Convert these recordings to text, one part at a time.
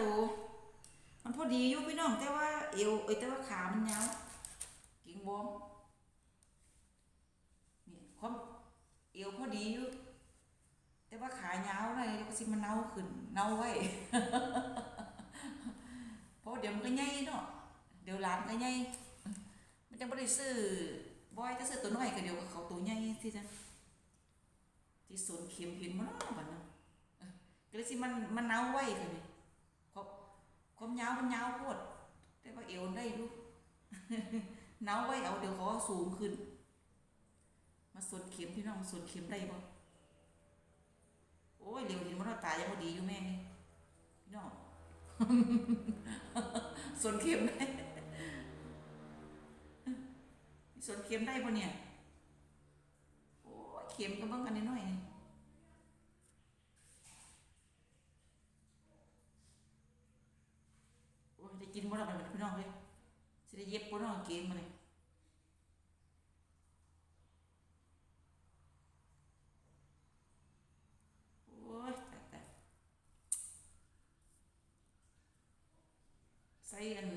ตัวมันพอดีอยู่พี่น้องแต่ว่าเอวเอ้ยแต่ว่าขามันยาวกิ่งบอมนี่ความเอวพอดีอยู่แต่ว่าขายาวเลยแล้วก็สิมันเน่าขึ้นเน่าไว้เพราะเดี๋ยวมันก็ใหญ่เนาะเดี๋ยวหลานก็ใหญ่มันจะไม่ได้ซื้อบอยจะซื้อตัวน้อยก็เดี๋ยวก็เขาตัวใหญ่ที่จะที่สวนเข็มเห็นมันเนาะบัดนั้นเออก็เลยสิมันมันเน่าไว้คือนี่ ความยาวมันยาวโพดแต่ว่าเอวได้อยู่เนาไว้เอาเดี๋ยวเขาสูงขึ้น มาสวนเข็มพี่น้องสวนเข็มได้บ่โอ้ยเร็วเห็นมันว่าตายยังบ่ดีอยู่แม่นี่พี่น้องสวนเข็มได้สวนเข็มได้ปะเนี่ย โอ้ยเข็มก็บิ่งกันนิดหน่อยนี่โอ้ยได้ กินบ่ล่ะบัดนี้พี่น้องเว้ยสิได้เย็บบ่เนาะเกมมาเลยโอ้ยตายตายใส่อัน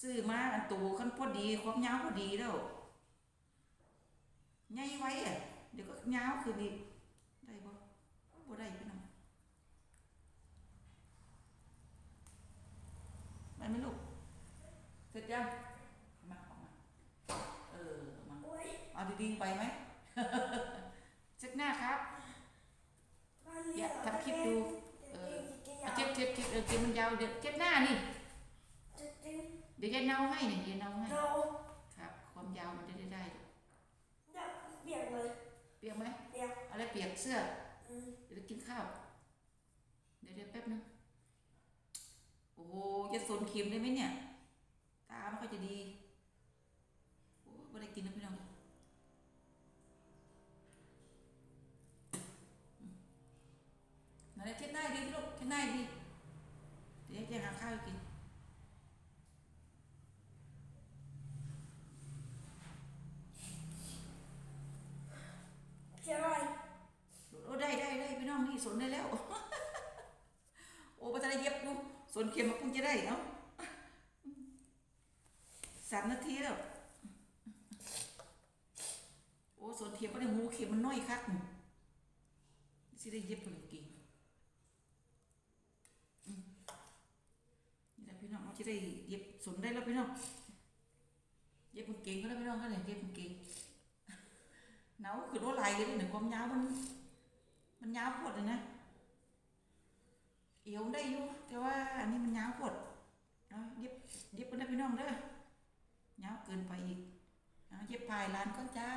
ซื้อมาอันตูคันพอดีความยาวพอดีแล้วใหญ่ไว้อะเดี๋ยวก็ยาวคือนี่ได้บ่บ่ได้พี่น้อง ไปไหมลูก เสร็จยังมาออกมา เออเอามาโอ้ยเอาดีๆไปไหมเช็ดหน้าครับมันอย่าทำคลิปดูเออเอเอาเก็บเก็บเก็บเออเก็บมันยาวเดี๋ยวเก็บหน้านี่จะจิ้มเดี๋ยวยายเนาให้เนี่ยยายเนาให้เราครับ ความยาวมันจะได้ได้จะเบี่ยงเลย เปียกไหมเบี่ยงเอะไรเปียกเสื้ออืมเดี๋ยวกินข้าว เดี๋ยวเดี๋ยวแป๊บนึง โอ้โห จะสนเข็มได้ไหมเนี่ย ตาไม่ค่อยจะดีโอ้ไม่ได้กินนะพี่น้องอืมนั่นแหละเช็ดหน้าดีลูกเช็ดหน้าดีเดี๋ยวจะหาข้าวให้กินเชื่ออะไรโอ้ได้ได้ได้พี่น้องนี่สนได้แล้ว โอ้ปัจจัยเย็บ กูสนเข็มมาพิ่งจะได้เนาะสามนาทีแล้ว โอ้สวนเข็มก็ได้หูเข็มมันน้อยคักนี่สิได้เย็บคนกี่อืมนี่แหละพี่น้องเราจะได้เย็บสนได้แล้วพี่น้อง เย็บคนเก่งก็แล้วพี่น้องก็เลยเย็บคนเก่งหนาวคือว่าลายเลยหนึ่งความยาวมัน มันยาวโพดเลยนะ ได้อยู่แต่ว่าอันนี้มันยาวโพดเอาเย็บเย็บไปนะพี่น้องเด้อ ยาวเกินไปอีก เอาเย็บปลายร้านก็จ้า